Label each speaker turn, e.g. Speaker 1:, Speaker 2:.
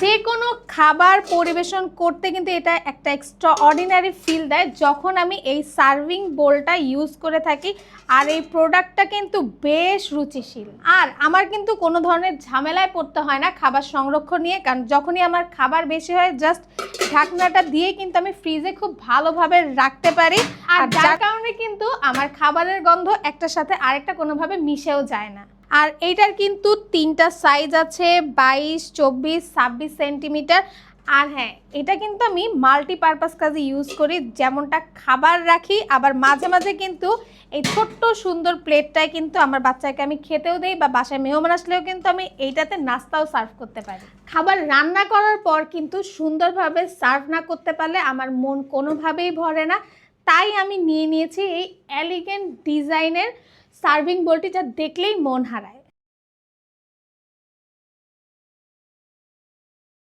Speaker 1: যে কোনো খাবার পরিবেশন করতে কিন্তু এটা একটা এক্সট্রা অর্ডিনারি ফিল দেয়। যখন আমি এই সার্ভিং বোলটা ইউজ করে থাকি আর এই প্রোডাক্টটা কিন্তু বেশ রুচিশীল। আর আমার কিন্তু কোনো ধরনের ঝামেলায় পড়তে হয় না খাবার সংরক্ষণ নিয়ে কারণ যখনই আমার খাবার বেশি হয় জাস্ট ঢাকনাটা দিয়ে কিন্তু আমি ফ্রিজে খুব ভালোভাবে রাখতে পারি। আর যার কারণে কিন্তু আমার খাবারের গন্ধ একটার সাথে আরেকটা কোনোভাবে মিশেও যায় না। আর এইটার কিন্তু তিনটা সাইজ আছে, বাইশ, চব্বিশ, ছাব্বিশ সেন্টিমিটার আর হ্যাঁ এটা কিন্তু আমি মাল্টিপারপাস কাজে ইউজ করি, যেমনটা খাবার রাখি, আবার মাঝে মাঝে কিন্তু এই ছোট্ট সুন্দর প্লেটটায় কিন্তু আমার বাচ্চাকে আমি খেতেও দেই বা বাসায় মেহমান আসলেও কিন্তু আমি এইটাতে নাস্তাও সার্ভ করতে পারি। খাবার রান্না করার পর কিন্তু সুন্দরভাবে সার্ভ না করতে পারলে আমার মন কোনোভাবেই ভরে না। তাই আমি নিয়ে নিয়েছি এই এলিগেন্ট ডিজাইনের সার্ভিং বোলটি যা দেখলেই মন হারায়।